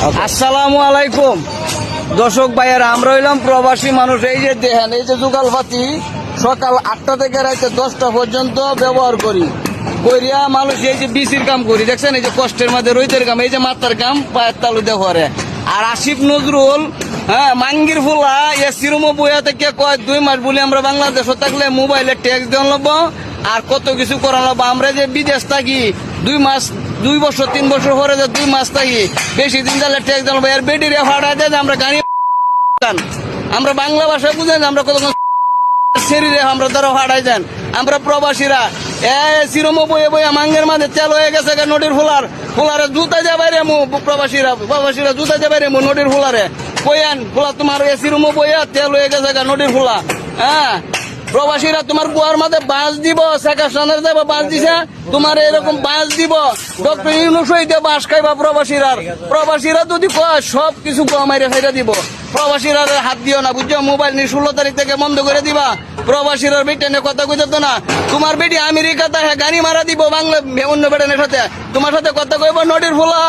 আসসালামু আলাইকুম। দর্শক ভাইয়েরা, আমরা হইলাম প্রবাসী মানুষ। এই যে দেখেন, এই যে যুগালপাতি সকাল আটটা থেকে রাতে দশটা পর্যন্ত ব্যবহার করি। কইরিয়া মানুষ এই যে বিসির কাম করি। দেখছেন, এই যে কষ্টের মধ্যে রইতের কাম, এই যে মাথার কাম, পায়ের তালু দেওয়ারে আর আসিফ নজরুল হ্যাঁ মাঙ্গির ফুলা এসির রুমো বইয়া থেকে কয় দুই মাস বলে আমরা বাংলাদেশে থাকলে মোবাইলে ট্যাক্স দেওয়া লব আর কত কিছু করা লাগবো। আমরা যে বিদেশ থাকি, দুই মাস দুই বছর, তিন বছর পরে যে দুই মাস থাকি, বেশি দিন তাহলে ট্যাক্স লাগবো এর বেটির ফাটা দেয় যে আমরা গাড়ি আমরা বাংলা ভাষা বুঝেন আমরা কত শরীরে আমরা ধরো হারাই যান আমরা প্রবাসীরা, এ সিরমো বয়ে বয়ে মাঙ্গের মাঝে তেল হয়ে গেছে নদীর ফুলার। ফুলারে জুতা যাবে রে মু, প্রবাসীরা প্রবাসীরা জুতা যাবে রে মু নদীর ফুলারে। বয়ান ফুলা তোমার এ সিরমো বইয়া তেল হয়ে গেছে নদীর ফুলা। হ্যাঁ? প্রবাসীরা তোমার গুয়ার মাঝে বাঁশ দিব যাবে বাঁশ দিছে, তোমার এরকম বাঁশ দিব। ডক্টর ইউনুস হইতে বাঁশ খাইবা প্রবাসীরা প্রবাসীরা যদি কয়, সব কিছু মাইরে ফেরে দিব। প্রবাসীরা হাত দিও না, বুঝছ? মোবাইল নিয়ে ষোলো তারিখ থেকে বন্ধ করে দিবা। প্রবাসীরা বেটেনে কথা কইতো না। তোমার বেটি আমেরিকাতে গাড়ি মারা দিব, বাংলা অন্য বেটেনের সাথে। তোমার সাথে কথা কইব নদীর ফুলা।